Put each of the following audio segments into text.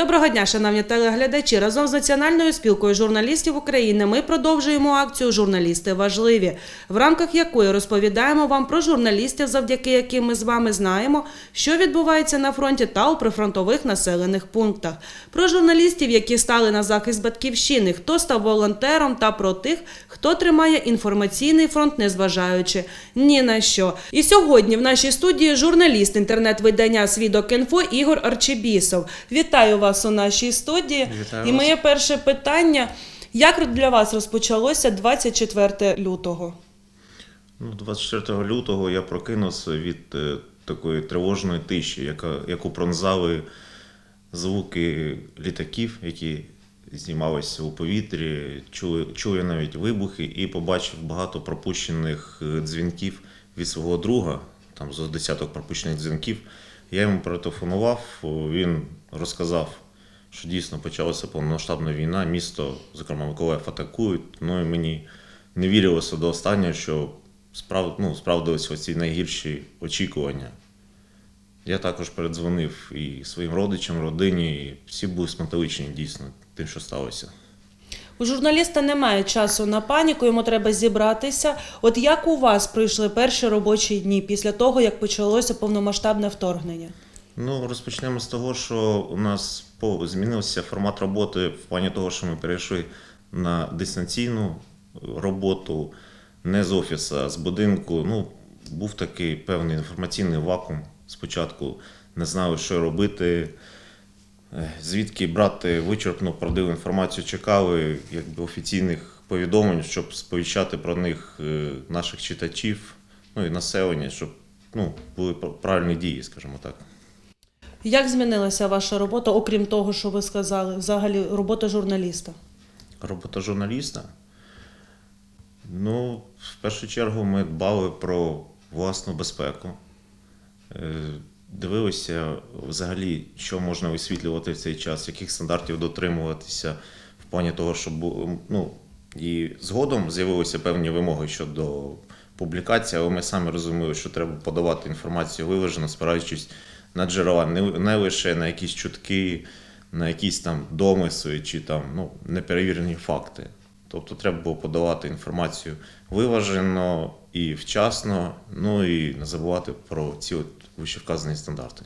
Доброго дня, шановні телеглядачі. Разом з Національною спілкою журналістів України ми продовжуємо акцію Журналісти важливі, в рамках якої розповідаємо вам про журналістів, завдяки яким ми з вами знаємо, що відбувається на фронті та у прифронтових населених пунктах. Про журналістів, які стали на захист батьківщини, хто став волонтером, та про тих, хто тримає інформаційний фронт, незважаючи ні на що. І сьогодні в нашій студії журналіст інтернет-видання Свідок.Інфо Ігор Арчебісов. Вітаю вас у нашій студії. Вітаю І вас. моє перше питання: як для вас розпочалося 24 лютого? Ну, 24 лютого я прокинувся від е, такої тривожної тиші, яка, яку пронзали звуки літаків, які знімалися у повітрі, чули, чули навіть вибухи і побачив багато пропущених е, дзвінків від свого друга, там зо десяток пропущених дзвінків. Я йому перетелефонував, о, він розказав, що дійсно почалася повномасштабна війна, місто, зокрема Миколаїв, атакують. Ну і мені не вірилося до останнього, що справ, ну, справдилися оці найгірші очікування. Я також передзвонив і своїм родичам, родині, і всі були сматовичні дійсно тим, що сталося. У журналіста немає часу на паніку, йому треба зібратися. От як у вас пройшли перші робочі дні після того, як почалося повномасштабне вторгнення? Ну, розпочнемо з того, що у нас змінився формат роботи в плані того, що ми перейшли на дистанційну роботу не з офісу, а з будинку. Ну, був такий певний інформаційний вакуум. Спочатку не знали, що робити, звідки брати вичерпну правдиву інформацію, чекали якби, офіційних повідомлень, щоб сповіщати про них е, наших читачів, ну і населення, щоб ну, були правильні дії, скажімо так. Як змінилася ваша робота, окрім того, що ви сказали, взагалі робота журналіста? Робота журналіста. Ну, в першу чергу ми дбали про власну безпеку. Дивилися взагалі, що можна висвітлювати в цей час, яких стандартів дотримуватися в плані того, щоб ну, і згодом з'явилися певні вимоги щодо публікації, але ми самі розуміли, що треба подавати інформацію виважено, спираючись на джерела, не, не лише на якісь чутки, на якісь там домисли чи там ну, неперевірені факти. Тобто треба було подавати інформацію виважено і вчасно, ну і не забувати про ці от вищевказані стандарти.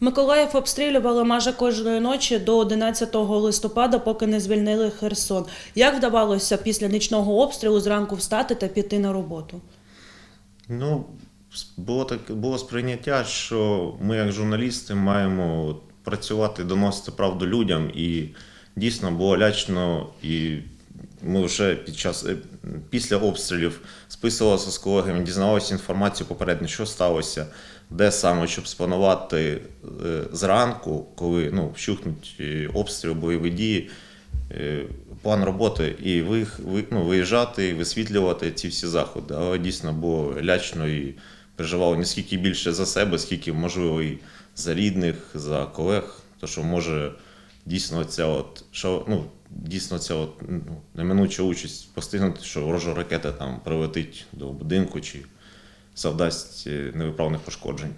Миколаїв обстрілювали майже кожної ночі до 11 листопада, поки не звільнили Херсон. Як вдавалося після нічного обстрілу зранку встати та піти на роботу? Ну, було так було сприйняття, що ми, як журналісти, маємо працювати, доносити правду людям, і дійсно було лячно, і ми вже під час е, після обстрілів списувалися з колегами, дізнавалися інформацію попередньо, що сталося, де саме, щоб спланувати е, зранку, коли ну, вщухнуть е, обстріл, бойові дії. План роботи і ну, виїжджати, висвітлювати ці всі заходи. Але дійсно було лячно і переживали не скільки більше за себе, скільки можливо і за рідних, за колег. То що може дійсно ця от, що, ну, дійсно ця от, ну, неминуча участь постигнути, що ворожа ракета там прилетить до будинку чи завдасть е, невиправних пошкоджень.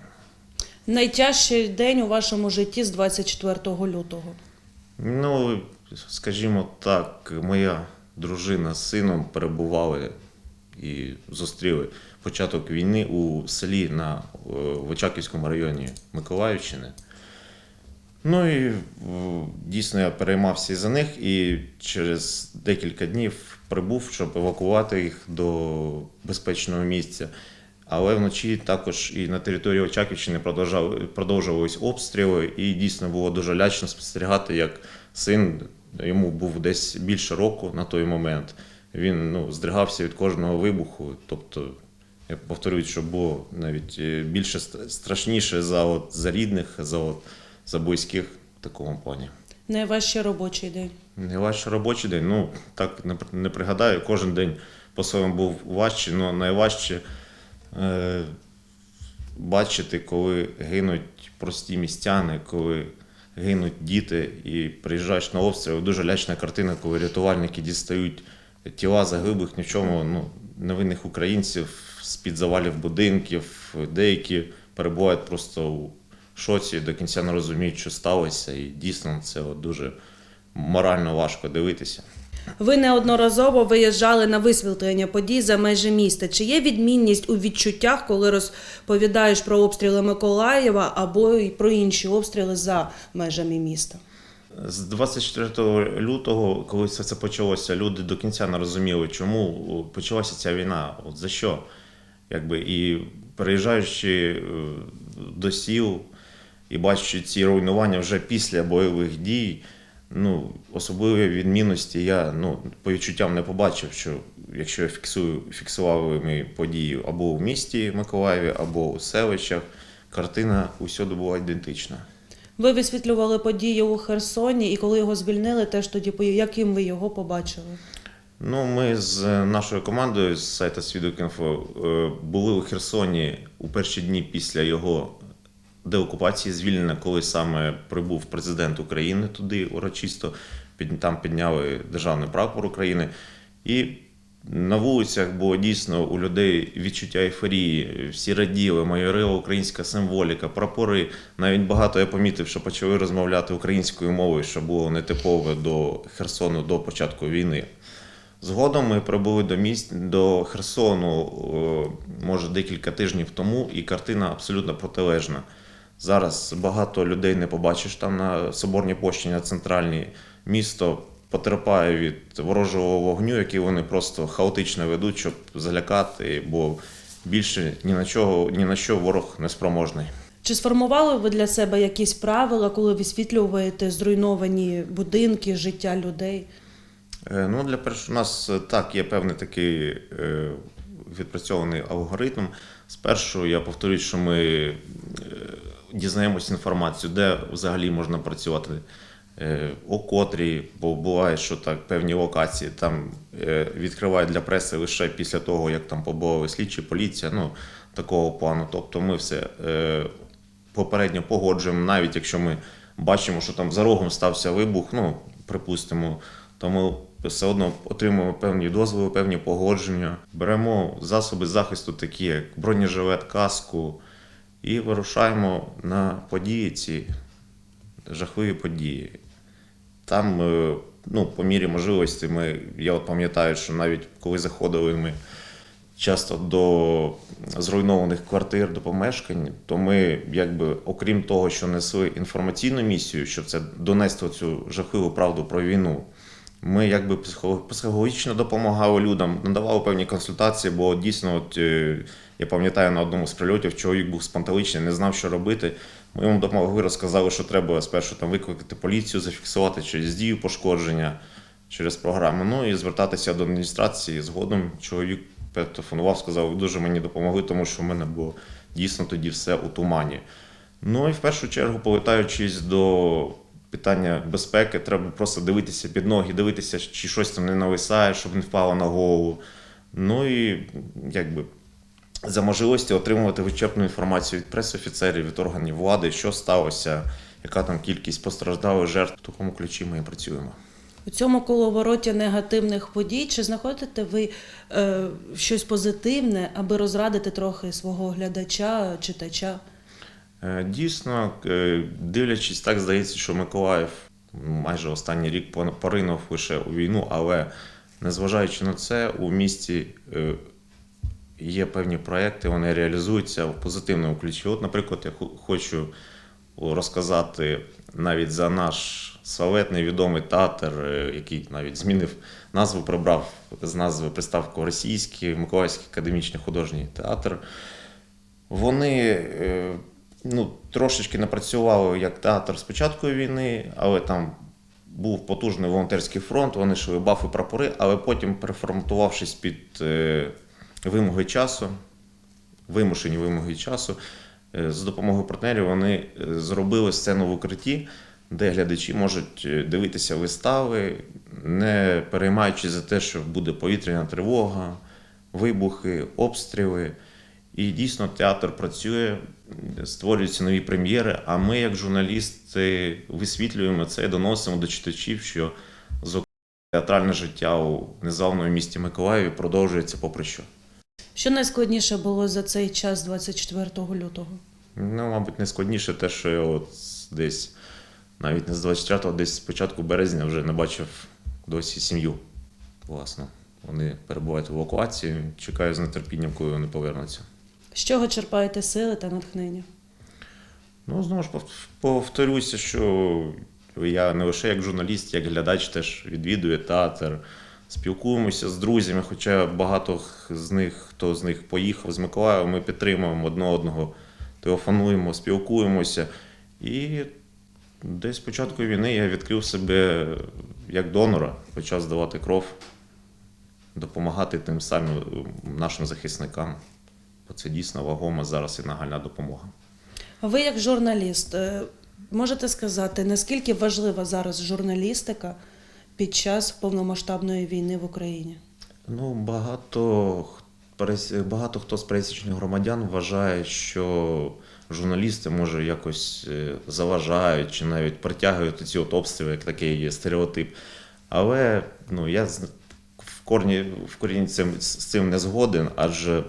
Найтяжчий день у вашому житті з 24 лютого. Ну, скажімо так, моя дружина з сином перебували і зустріли початок війни у селі на е, Очаківському районі Миколаївщини. Ну і е, дійсно я переймався за них, і через декілька днів прибув, щоб евакувати їх до безпечного місця. Але вночі також і на території Очаківщини продовжувались обстріли, і дійсно було дуже лячно спостерігати, як син йому був десь більше року на той момент. Він ну, здригався від кожного вибуху. Тобто, я повторюю, що було навіть е, більше страшніше за, от, за рідних, за, от, за близьких в такому плані. Найважчий робочий день. Найважчий робочий день. Ну, так не, не пригадаю, кожен день по-своєму був важчий, але найважче е, бачити, коли гинуть прості містяни, коли гинуть діти і приїжджаєш на обстріл. Дуже лячна картина, коли рятувальники дістають тіла загиблих ні в чому ну, невинних українців з-під завалів будинків, деякі перебувають просто у шоці, до кінця не розуміють, що сталося, і дійсно це от дуже морально важко дивитися. Ви неодноразово виїжджали на висвітлення подій за межі міста. Чи є відмінність у відчуттях, коли розповідаєш про обстріли Миколаєва або й про інші обстріли за межами міста? З 24 лютого, коли все це почалося, люди до кінця не розуміли, чому почалася ця війна, от за що. Якби, і переїжджаючи е, до сіл і бачачи ці руйнування вже після бойових дій, ну, особливої відмінності я ну, по відчуттям не побачив, що якщо я фіксую, фіксував ми події або в місті Миколаєві, або у селищах, картина усюди була ідентична. Ви висвітлювали події у Херсоні, і коли його звільнили, теж тоді яким ви його побачили? Ну, ми з нашою командою з сайту Свідок.Інфо е, були у Херсоні у перші дні після його деокупації, звільнення, коли саме прибув президент України туди урочисто. Під- Там підняли державний прапор України. І на вулицях було дійсно у людей відчуття ейфорії. Всі раділи, майорила українська символіка, прапори. Навіть багато я помітив, що почали розмовляти українською мовою, що було нетипове до Херсону до початку війни. Згодом ми прибули до місць до Херсону, е, може, декілька тижнів тому, і картина абсолютно протилежна. Зараз багато людей не побачиш там на Соборній площі на центральній. Місто потерпає від ворожого вогню, який вони просто хаотично ведуть, щоб залякати, бо більше ні на чого, ні на що ворог не спроможний. Чи сформували ви для себе якісь правила, коли висвітлюєте зруйновані будинки, життя людей? Е, Ну, для першого, у нас е, так є певний такий е, відпрацьований алгоритм. Спершу я повторюю, що ми дізнаємося інформацію, де взагалі можна працювати, е, о котрій, бо буває, що так певні локації там е, відкривають для преси лише після того, як там побували слідчі, поліція, ну такого плану. Тобто ми все е, попередньо погоджуємо, навіть якщо ми бачимо, що там за рогом стався вибух, ну припустимо, то ми все одно отримуємо певні дозволи, певні погодження. Беремо засоби захисту, такі як бронежилет, каску, і вирушаємо на події ці жахливі події. Там, е, ну, по мірі можливості, ми, я пам'ятаю, що навіть коли заходили ми часто до зруйнованих квартир, до помешкань, то ми, якби, окрім того, що несли інформаційну місію, щоб це донести цю жахливу правду про війну. Ми якби психо- психологічно допомагали людям, надавали певні консультації, бо дійсно, от, е, я пам'ятаю, на одному з прильотів чоловік був спантеличний, не знав, що робити. Ми йому допомогли, розказали, що треба спершу там викликати поліцію, зафіксувати через дію пошкодження, через програму. Ну і звертатися до адміністрації. Згодом чоловік телефонував, сказав, ви дуже мені допомогли, тому що в мене було дійсно тоді все у тумані. Ну і в першу чергу, повертаючись до питання безпеки, треба просто дивитися під ноги, дивитися, чи щось там не нависає, щоб не впало на голову. Ну і якби за можливості отримувати вичерпну інформацію від прес-офіцерів, від органів влади, що сталося, яка там кількість постраждалих жертв. В такому ключі ми і працюємо. У цьому коловороті негативних подій чи знаходите ви е, щось позитивне, аби розрадити трохи свого глядача, читача? Е, Дійсно, е, дивлячись, так здається, що Миколаїв майже останній рік поринув лише у війну, але незважаючи на це, у місті е, є певні проекти, вони реалізуються в позитивному ключі. От, наприклад, я хочу розказати навіть за наш славетний відомий театр, який навіть змінив назву, прибрав з назви приставку російський Миколаївський академічний художній театр. Вони ну, трошечки напрацювали як театр з початку війни, але там був потужний волонтерський фронт, вони шили бафи прапори, але потім, переформатувавшись під е, вимоги часу, вимушені вимоги часу, е, з допомогою партнерів вони е, зробили сцену в укритті, де глядачі можуть е, дивитися вистави, не переймаючись за те, що буде повітряна тривога, вибухи, обстріли. І дійсно театр працює, створюються нові прем'єри. А ми, як журналісти, висвітлюємо це і доносимо до читачів, що зокрема театральне життя у незалежному місті Миколаєві продовжується попри що. Що найскладніше було за цей час 24 лютого? Ну, мабуть, найскладніше те, що я от десь навіть не з 24-го, десь з початку березня вже не бачив досі сім'ю. Власно. Вони перебувають в евакуації, чекаю з нетерпінням, коли вони повернуться. З чого черпаєте сили та натхнення? Ну, знову ж пов- повторюся, що я не лише як журналіст, як глядач теж відвідую театр, спілкуємося з друзями, хоча багато з них, хто з них поїхав з Миколаєва, ми підтримуємо одне одного, телефонуємо, спілкуємося. І десь з початку війни я відкрив себе як донора, почав здавати кров, допомагати тим самим нашим захисникам. Бо це дійсно вагома зараз і нагальна допомога. Ви, як журналіст, е, можете сказати, наскільки важлива зараз журналістика під час повномасштабної війни в Україні? Ну, багато, багато хто з пересічних громадян вважає, що журналісти може якось е, заважають чи навіть притягують ці от обстріли, як такий є стереотип. Але ну, я в корні, в корінні цим, з цим не згоден, адже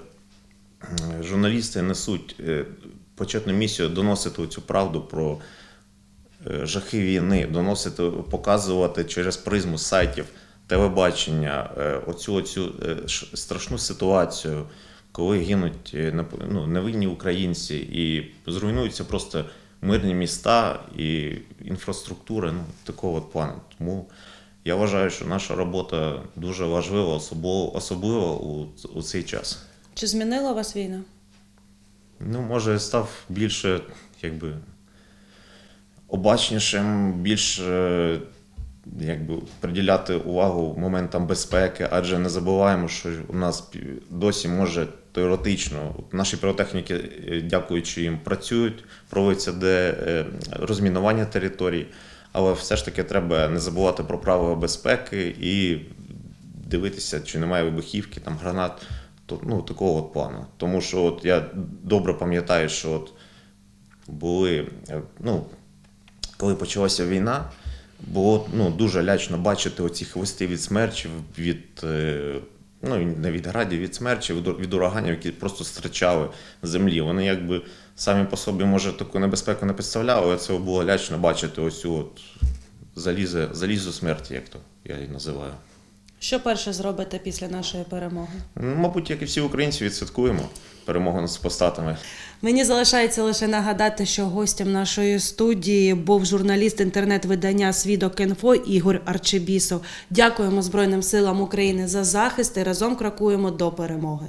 журналісти несуть е, почетну місію доносити цю правду про е, жахи війни, доносити, показувати через призму сайтів, телебачення, е, оцю, оцю страшну ситуацію, коли гинуть ну, невинні українці і зруйнуються просто мирні міста і інфраструктура ну, такого плану. Тому я вважаю, що наша робота дуже важлива, особливо, особливо у, у цей час. Чи змінила вас війна? Ну, може, став більше, якби обачнішим, більш е, якби приділяти увагу моментам безпеки, адже не забуваємо, що у нас досі може теоретично наші піротехніки, е, дякуючи їм, працюють, проводиться де е, розмінування територій, але все ж таки треба не забувати про правила безпеки і дивитися, чи немає вибухівки, там гранат, ну, такого от плану. Тому що от я добре пам'ятаю, що от були, е, ну, коли почалася війна, було ну, дуже лячно бачити оці хвости від смерчів, від, е, ну, не від градів, від смерчів, від, ураганів, які просто стирчали з землі. Вони якби самі по собі, може, таку небезпеку не представляли, але це було лячно бачити оцю от залізо, залізо смерті, як то я її називаю. Що перше зробите після нашої перемоги? Ну, Мабуть, як і всі українці, відсвяткуємо перемогу над супостатами. Мені залишається лише нагадати, що гостем нашої студії був журналіст інтернет-видання Свідок Інфо Ігор Арчебісов. Дякуємо Збройним силам України за захист і разом крокуємо до перемоги.